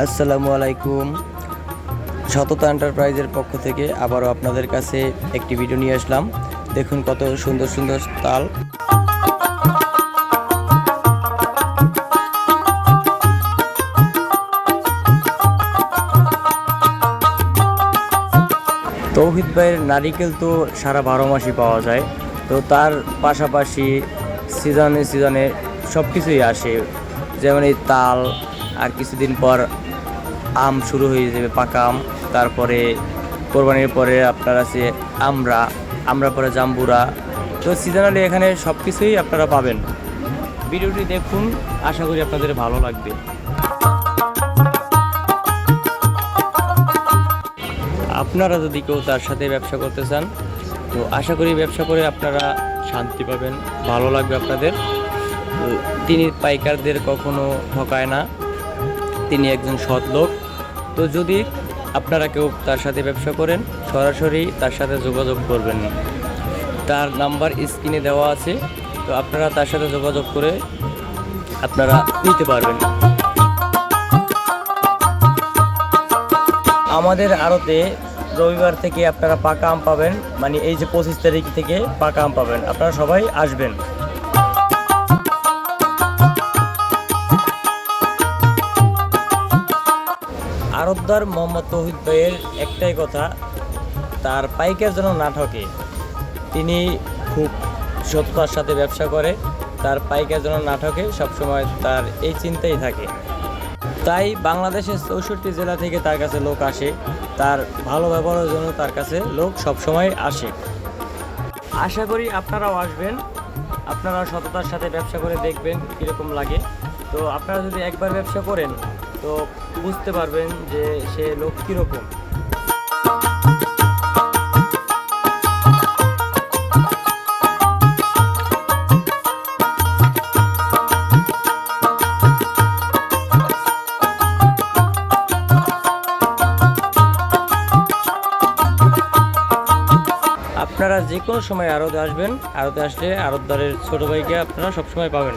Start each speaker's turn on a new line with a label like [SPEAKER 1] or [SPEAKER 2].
[SPEAKER 1] আসসালামু আলাইকুম। সততা এন্টারপ্রাইজের পক্ষ থেকে আবারও আপনাদের কাছে একটি ভিডিও নিয়ে আসলাম। দেখুন কত সুন্দর সুন্দর তাল। তৌহিদ ভাইয়ের নারিকেল তো সারা বারো মাসই পাওয়া যায়। তো তার পাশাপাশি সিজনে সিজনে সব কিছুই আসে। যেমন এই তাল আর কিছুদিন পর আম শুরু হয়ে যাবে পাকা আম। তারপরে কোরবানির পরে আপনার আছে আমরা আমরা পরে জাম্বুরা। তো সিজনালি এখানে সব কিছুই আপনারা পাবেন। ভিডিওটি দেখুন, আশা করি আপনাদের ভালো লাগবে। আপনারা যদি কেউ তার সাথে ব্যবসা করতে চান, তো আশা করি ব্যবসা করে আপনারা শান্তি পাবেন, ভালো লাগবে আপনাদের। তিনি পাইকারদের কখনো ঠকায় না। তিনি একজন সৎ লোক। তো যদি আপনারা কেউ তার সাথে ব্যবসা করেন, সরাসরি তার সাথে যোগাযোগ করবেন। তার নাম্বার স্ক্রিনে দেওয়া আছে। তো আপনারা তার সাথে যোগাযোগ করে আপনারা নিতে পারবেন। আমাদের আড়তে রবিবার থেকে আপনারা পাকা আম পাবেন। মানে এই যে পঁচিশ তারিখ থেকে পাকা আম পাবেন। আপনারা সবাই আসবেন। আরবদার মোহাম্মদ তৌহিদ ভাইয়ের একটাই কথা, তার পাইকার যেন না ঠকে। তিনি খুব সততার সাথে ব্যবসা করে, তার পাইকার যেন না ঠকে, সবসময় তার এই চিন্তাই থাকে। তাই বাংলাদেশের চৌষট্টি জেলা থেকে তার কাছে লোক আসে, তার ভালো ব্যবহারের জন্য তার কাছে লোক সবসময় আসে। আশা করি আপনারাও আসবেন, আপনারা সততার সাথে ব্যবসা করে দেখবেন কীরকম লাগে। তো আপনারা যদি একবার ব্যবসা করেন তো বুঝতে পারবেন যে সে লোক কীরকম। আপনারা যে কোনো সময় আড়তে আসবেন, আড়তে আসলে আড়তদারের ছোটো ভাইকে আপনারা সবসময় পাবেন।